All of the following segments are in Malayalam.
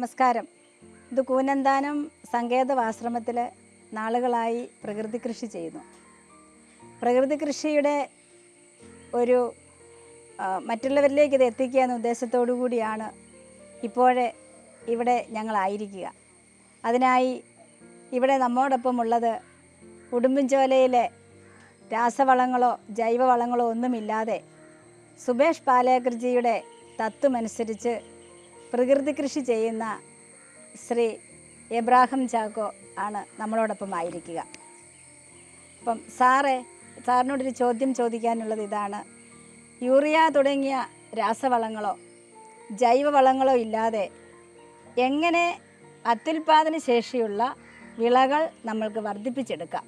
നമസ്കാരം. ഇത് കൂനന്താനം സങ്കേതവാശ്രമത്തിൽ നാളുകളായി പ്രകൃതി കൃഷി ചെയ്യുന്നു. പ്രകൃതി കൃഷിയുടെ ഒരു മറ്റുള്ളവരിലേക്ക് ഇത് എത്തിക്കുക എന്ന ഉദ്ദേശത്തോടു കൂടിയാണ് ഇപ്പോഴേ ഇവിടെ ഞങ്ങളായിരിക്കുക അതിനായി ഇവിടെ നമ്മോടൊപ്പമുള്ളത് ഉടുമ്പൻചോലയിലെ രാസവളങ്ങളോ ജൈവവളങ്ങളോ ഒന്നുമില്ലാതെ സുബേഷ് പാലേക്കർജിയുടെ തത്വമനുസരിച്ച് പ്രകൃതി കൃഷി ചെയ്യുന്ന ശ്രീ എബ്രാഹിം ചാക്കോ ആണ് നമ്മളോടൊപ്പം ആയിരിക്കുക. അപ്പം സാറേ സാറിനോടൊരു ചോദ്യം ചോദിക്കാനുള്ളത് ഇതാണ്. യൂറിയ തുടങ്ങിയ രാസവളങ്ങളോ ജൈവവളങ്ങളോ ഇല്ലാതെ എങ്ങനെ അത്യുൽപാദന ശേഷിയുള്ള വിളകൾ നമ്മൾക്ക് വർദ്ധിപ്പിച്ചെടുക്കാം?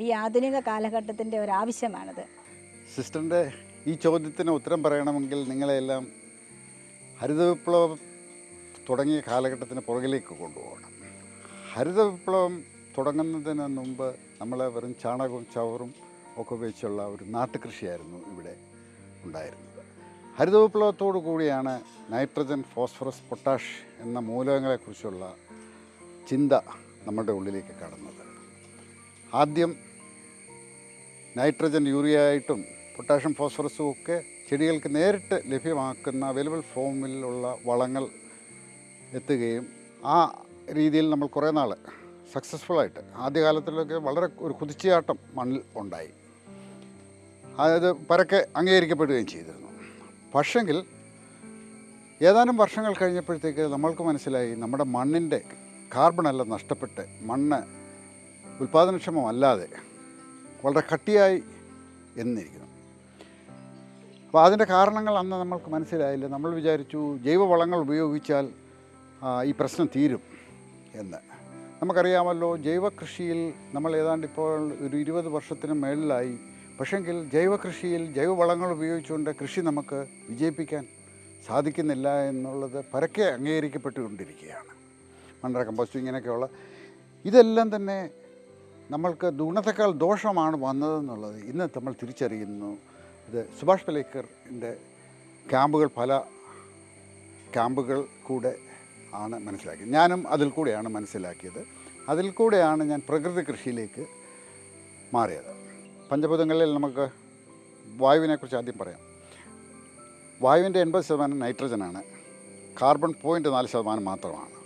ഈ ആധുനിക കാലഘട്ടത്തിന്റെ ഒരു ആവശ്യമാണിത്. സിസ്റ്ററിന്റെ ഈ ചോദ്യത്തിന് ഉത്തരം പറയണമെങ്കിൽ നിങ്ങളെല്ലാം ഹരിത വിപ്ലവം തുടങ്ങിയ കാലഘട്ടത്തിന് പുറകിലേക്ക് കൊണ്ടുപോകണം. ഹരിത വിപ്ലവം തുടങ്ങുന്നതിന് മുമ്പ് നമ്മൾ വെറും ചാണകവും ചവറും ഒക്കെ ഉപയോഗിച്ചുള്ള ഒരു നാട്ടുകൃഷിയായിരുന്നു ഇവിടെ ഉണ്ടായിരുന്നത്. ഹരിത വിപ്ലവത്തോടു കൂടിയാണ് നൈട്രജൻ ഫോസ്ഫറസ് പൊട്ടാഷ് എന്ന മൂലകങ്ങളെക്കുറിച്ചുള്ള ചിന്ത നമ്മുടെ ഉള്ളിലേക്ക് കടന്നത്. ആദ്യം നൈട്രജൻ യൂറിയ ആയിട്ടും പൊട്ടാഷ്യം ഫോസ്ഫറസും ഒക്കെ ചെടികൾക്ക് നേരിട്ട് ലഭ്യമാക്കുന്ന അവൈലബിൾ ഫോമിലുള്ള വളങ്ങൾ എത്തുകയും ആ രീതിയിൽ നമ്മൾ കുറേ നാൾ സക്സസ്ഫുള്ളായിട്ട് ആദ്യകാലത്തിലൊക്കെ വളരെ ഒരു കുതിച്ചുചാട്ടം മണ്ണിൽ ഉണ്ടായി. അതായത് പരക്കെ അംഗീകരിക്കപ്പെടുകയും ചെയ്തിരുന്നു. പക്ഷെങ്കിൽ ഏതാനും വർഷങ്ങൾ കഴിഞ്ഞപ്പോഴത്തേക്ക് നമ്മൾക്ക് മനസ്സിലായി നമ്മുടെ മണ്ണിന്റെ കാർബണെല്ലാം നഷ്ടപ്പെട്ട് മണ്ണ് ഉൽപ്പാദനക്ഷമമല്ലാതെ വളരെ കട്ടിയായി എന്നിരിക്കുന്നു. അപ്പോൾ അതിന്റെ കാരണങ്ങൾ അന്ന് നമ്മൾക്ക് മനസ്സിലായില്ല. നമ്മൾ വിചാരിച്ചു ജൈവവളങ്ങൾ ഉപയോഗിച്ചാൽ ഈ പ്രശ്നം തീരും എന്ന്. നമുക്കറിയാമല്ലോ ജൈവകൃഷിയിൽ നമ്മൾ ഏതാണ്ട് ഇപ്പോൾ ഒരു ഇരുപത് വർഷത്തിന് മേളിലായി. പക്ഷെങ്കിൽ ജൈവകൃഷിയിൽ ജൈവവളങ്ങൾ ഉപയോഗിച്ചുകൊണ്ട് കൃഷി നമുക്ക് വിജയിപ്പിക്കാൻ സാധിക്കുന്നില്ല എന്നുള്ളത് പരക്കെ അംഗീകരിക്കപ്പെട്ടുകൊണ്ടിരിക്കുകയാണ്. മണ്ഡല കമ്പോസ്റ്റ് ഇങ്ങനെയൊക്കെയുള്ള. ഇതെല്ലാം തന്നെ നമ്മൾക്ക് ഗുണത്തെക്കാൾ ദോഷമാണ് വന്നതെന്നുള്ളത് ഇന്ന് നമ്മൾ തിരിച്ചറിയുന്നു. ഇത് സുഭാഷ് പലേക്കറിന്റെ ക്യാമ്പുകൾ പല ക്യാമ്പുകൾ കൂടെ ആണ് മനസ്സിലാക്കിയത്. ഞാനും അതിൽ കൂടെയാണ് മനസ്സിലാക്കിയത്. അതിൽ കൂടെയാണ് ഞാൻ പ്രകൃതി കൃഷിയിലേക്ക് മാറിയത്. പഞ്ചഭൂതങ്ങളിൽ നമുക്ക് വായുവിനെക്കുറിച്ച് ആദ്യം പറയാം. വായുവിന്റെ എൺപത് ശതമാനം നൈട്രജനാണ്. കാർബൺ പോയിന്റ് നാല് ശതമാനം മാത്രമാണ്.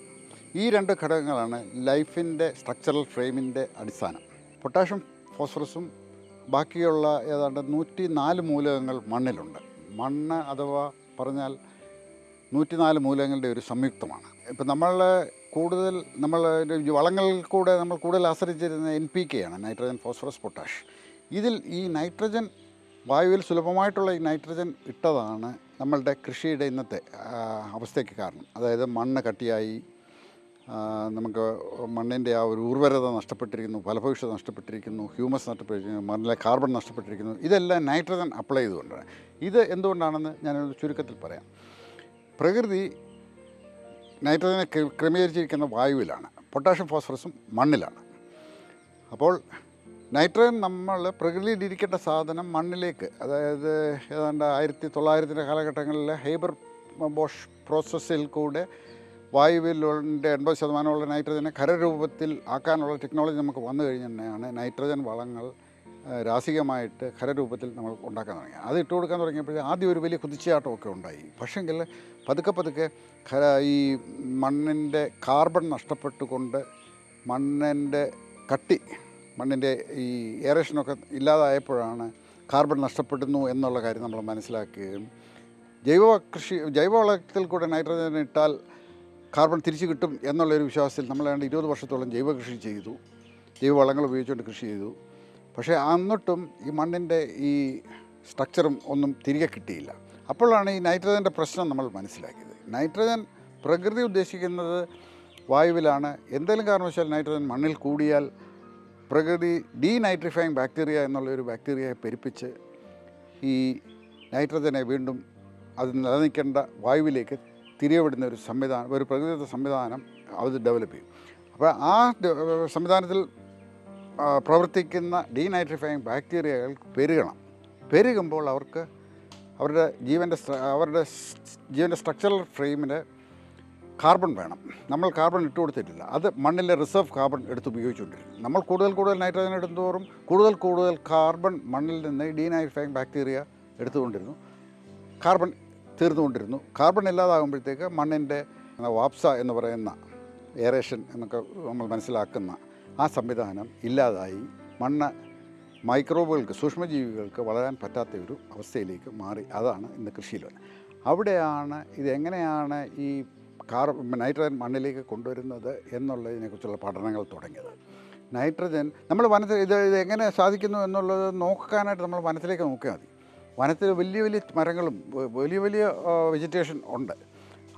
ഈ രണ്ട് ഘടകങ്ങളാണ് ലൈഫിന്റെ സ്ട്രക്ചറൽ ഫ്രെയിമിന്റെ അടിസ്ഥാനം. പൊട്ടാഷ്യം ഫോസ്ഫറസും ബാക്കിയുള്ള ഏതാണ്ട് നൂറ്റി നാല് മൂലകങ്ങൾ മണ്ണിലുണ്ട്. മണ്ണ് അഥവാ പറഞ്ഞാൽ നൂറ്റിനാല് മൂലങ്ങളുടെ ഒരു സംയുക്തമാണ്. ഇപ്പം നമ്മൾ കൂടുതൽ നമ്മൾ വളങ്ങളിൽ കൂടെ നമ്മൾ കൂടുതൽ ആശ്രയിച്ചിരുന്ന എൻ പി കെ ആണ് നൈട്രജൻ ഫോസ്ഫറസ് പൊട്ടാഷ് ഇതിൽ ഈ നൈട്രജൻ വായുവിൽ സുലഭമായിട്ടുള്ള ഈ നൈട്രജൻ ഇട്ടതാണ് നമ്മളുടെ കൃഷിയുടെ ഇന്നത്തെ അവസ്ഥയ്ക്ക് കാരണം. അതായത് മണ്ണ് കട്ടിയായി നമുക്ക് മണ്ണിന്റെ ആ ഒരു ഉർവരത നഷ്ടപ്പെട്ടിരിക്കുന്നു ഫലഭവിഷ്യത നഷ്ടപ്പെട്ടിരിക്കുന്നു ഹ്യൂമസ് നഷ്ടപ്പെട്ടിരിക്കുന്നു മണ്ണിലെ കാർബൺ നഷ്ടപ്പെട്ടിരിക്കുന്നു. ഇതെല്ലാം നൈട്രജൻ അപ്ലൈ ചെയ്തുകൊണ്ടാണ്. ഇത് എന്തുകൊണ്ടാണെന്ന് ഞാനൊരു ചുരുക്കത്തിൽ പറയാം. പ്രകൃതി നൈട്രജനെ ക്രമീകരിച്ചിരിക്കുന്ന വായുവിലാണ്. പൊട്ടാഷ്യം ഫോസ്ഫറസും മണ്ണിലാണ്. അപ്പോൾ നൈട്രജൻ നമ്മൾ പ്രകൃതിയിൽ ഇരിക്കേണ്ട സാധനം മണ്ണിലേക്ക് അതായത് ഏതാണ്ട് ആയിരത്തി തൊള്ളായിരത്തിന്റെ കാലഘട്ടങ്ങളിൽ ഹൈബർ ബോഷ് പ്രോസസ്സിൽ കൂടെ വായുവിലുണ്ട് എൺപത് ശതമാനമുള്ള നൈട്രജനെ ഖരരൂപത്തിൽ ആക്കാനുള്ള ടെക്നോളജി നമുക്ക് വന്നു കഴിഞ്ഞാണ് നൈട്രജൻ വളങ്ങൾ രാസികമായിട്ട് ഖരരൂപത്തിൽ നമ്മൾ ഉണ്ടാക്കാൻ തുടങ്ങി. അത് ഇട്ട് കൊടുക്കാൻ തുടങ്ങിയപ്പോഴേ ആദ്യം ഒരു വലിയ കുതിച്ചാട്ടമൊക്കെ ഉണ്ടായി. പക്ഷെങ്കിൽ പതുക്കെ പതുക്കെ ഖര ഈ മണ്ണിന്റെ കാർബൺ നഷ്ടപ്പെട്ടുകൊണ്ട് മണ്ണിന്റെ കട്ടി മണ്ണിന്റെ ഈ എയറേഷനൊക്കെ ഇല്ലാതായപ്പോഴാണ് കാർബൺ നഷ്ടപ്പെടുന്നു എന്നുള്ള കാര്യം നമ്മൾ മനസ്സിലാക്കുകയും ജൈവ കൃഷി ജൈവവളത്തിൽ കൂടെ നൈട്രജൻ ഇട്ടാൽ കാർബൺ തിരിച്ചു കിട്ടും എന്നുള്ളൊരു വിശ്വാസത്തിൽ നമ്മൾ ഏതാണ്ട് ഇരുപത് വർഷത്തോളം ജൈവ കൃഷി ചെയ്തു. ജൈവവളങ്ങൾ ഉപയോഗിച്ചുകൊണ്ട് കൃഷി ചെയ്തു. പക്ഷേ എന്നിട്ടും ഈ മണ്ണിന്റെ ഈ സ്ട്രക്ചറും ഒന്നും തിരികെ കിട്ടിയില്ല. അപ്പോഴാണ് ഈ നൈട്രജന്റെ പ്രശ്നം നമ്മൾ മനസ്സിലാക്കിയത്. നൈട്രജൻ പ്രകൃതി ഉദ്ദേശിക്കുന്നത് വായുവിലാണ്. എന്തെങ്കിലും കാരണവശാൽ നൈട്രജൻ മണ്ണിൽ കൂടിയാൽ പ്രകൃതി ഡീനൈട്രിഫൈങ് ബാക്ടീരിയ എന്നുള്ള ഒരു ബാക്ടീരിയയെ പെരുപ്പിച്ച് ഈ നൈട്രജനെ വീണ്ടും അത് നിലനിൽക്കേണ്ട വായുവിലേക്ക് തിരികെ വിടുന്ന ഒരു സംവിധാനം ഒരു പ്രകൃതിദത്ത സംവിധാനം അത് ഡെവലപ്പ് ചെയ്യും. അപ്പോൾ ആ സംവിധാനത്തിൽ പ്രവർത്തിക്കുന്ന ഡീനൈട്രിഫൈങ് ബാക്ടീരിയകൾ പെരുകണം. പെരുകുമ്പോൾ അവർക്ക് അവരുടെ ജീവന്റെ അവരുടെ ജീവന്റെ സ്ട്രക്ചറൽ ഫ്രെയിമിന് കാർബൺ വേണം. നമ്മൾ കാർബൺ ഇട്ട് കൊടുത്തിട്ടില്ല. അത് മണ്ണിലെ റിസർവ് കാർബൺ എടുത്ത് ഉപയോഗിച്ചുകൊണ്ടിരിക്കും. നമ്മൾ കൂടുതൽ കൂടുതൽ നൈട്രജൻ എടുത്തോറും കൂടുതൽ കൂടുതൽ കാർബൺ മണ്ണിൽ നിന്ന് ഡീനൈഫൈങ് ബാക്ടീരിയ എടുത്തുകൊണ്ടിരുന്നു. കാർബൺ തീർന്നുകൊണ്ടിരുന്നു. കാർബൺ ഇല്ലാതാകുമ്പോഴത്തേക്ക് മണ്ണിന്റെ വാപ്സ എന്ന് പറയുന്ന എയറേഷൻ എന്നൊക്കെ നമ്മൾ മനസ്സിലാക്കുന്ന ആ സംവിധാനം ഇല്ലാതായി മണ്ണ് മൈക്രോബുകൾക്ക് സൂക്ഷ്മജീവികൾക്ക് വളരാൻ പറ്റാത്ത ഒരു അവസ്ഥയിലേക്ക് മാറി. അതാണ് ഇന്ന് കൃഷിയിൽ അവിടെയാണ് ഇതെങ്ങനെയാണ് ഈ കാർ നൈട്രജൻ മണ്ണിലേക്ക് കൊണ്ടുവരുന്നത് എന്നുള്ളതിനെക്കുറിച്ചുള്ള പഠനങ്ങൾ തുടങ്ങിയത്. നൈട്രജൻ നമ്മൾ വനത്തിൽ ഇത് ഇത് എങ്ങനെ സാധിക്കുന്നു എന്നുള്ളത് നോക്കാനായിട്ട് നമ്മൾ വനത്തിലേക്ക് നോക്കിയാൽ മതി. വനത്തിൽ വലിയ വലിയ മരങ്ങളും വലിയ വലിയ വെജിറ്റേഷൻ ഉണ്ട്.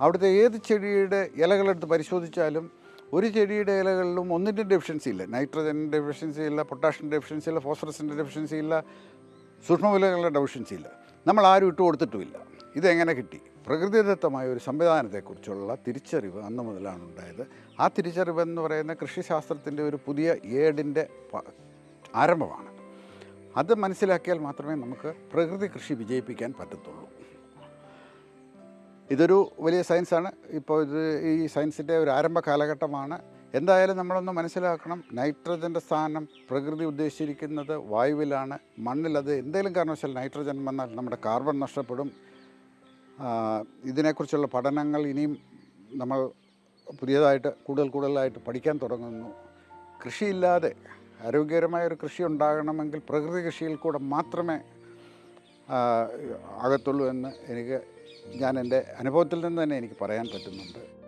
അവിടുത്തെ ഏത് ചെടിയുടെ ഇലകളെടുത്ത് പരിശോധിച്ചാലും ഒരു ചെടിയുടെ ഇലകളിലും ഒന്നിന്റെ ഡെഫിഷ്യൻസി ഇല്ല. നൈട്രജൻ ഡെഫിഷ്യൻസി ഇല്ല പൊട്ടാഷ്യന്റെ ഡെഫിഷ്യൻസി ഇല്ല ഫോസ്ഫറസിന്റെ ഡെഫിഷ്യൻസി ഇല്ല സൂക്ഷ്മവിലകളുടെ ഡെഫിഷ്യൻസി ഇല്ല. നമ്മൾ ആരും ഇട്ട് കൊടുത്തിട്ടുമില്ല. ഇതെങ്ങനെ കിട്ടി? പ്രകൃതിദത്തമായ ഒരു സംവിധാനത്തെക്കുറിച്ചുള്ള തിരിച്ചറിവ് അന്ന് മുതലാണ് ഉണ്ടായത്. ആ തിരിച്ചറിവ് എന്ന് പറയുന്ന കൃഷിശാസ്ത്രത്തിന്റെ ഒരു പുതിയ ഏടിന്റെ ആരംഭമാണ്. അത് മനസ്സിലാക്കിയാൽ മാത്രമേ നമുക്ക് പ്രകൃതി കൃഷി വിജയിപ്പിക്കാൻ പറ്റത്തുള്ളൂ. ഇതൊരു വലിയ സയൻസാണ്. ഇപ്പോൾ ഇത് ഈ സയൻസിന്റെ ഒരു ആരംഭ കാലഘട്ടമാണ്. എന്തായാലും നമ്മളൊന്ന് മനസ്സിലാക്കണം. നൈട്രജന്റെ സ്ഥാനം പ്രകൃതി ഉദ്ദേശിച്ചിരിക്കുന്നത് വായുവിലാണ്. മണ്ണിൽ അത് എന്തെങ്കിലും കാരണവശാൽ നൈട്രജൻ വന്നാൽ നമ്മുടെ കാർബൺ നഷ്ടപ്പെടും. ഇതിനെക്കുറിച്ചുള്ള പഠനങ്ങൾ ഇനിയും നമ്മൾ പുതിയതായിട്ട് കൂടുതൽ കൂടുതലായിട്ട് പഠിക്കാൻ തുടങ്ങുന്നു. കൃഷിയില്ലാതെ ആരോഗ്യകരമായ ഒരു കൃഷി ഉണ്ടാകണമെങ്കിൽ പ്രകൃതി കൃഷിയിൽ കൂടെ മാത്രമേ ആകത്തുള്ളൂ എന്ന് എനിക്ക് ഞാൻ എന്റെ അനുഭവത്തിൽ നിന്ന് തന്നെ എനിക്ക് പറയാൻ പറ്റുന്നുണ്ട്.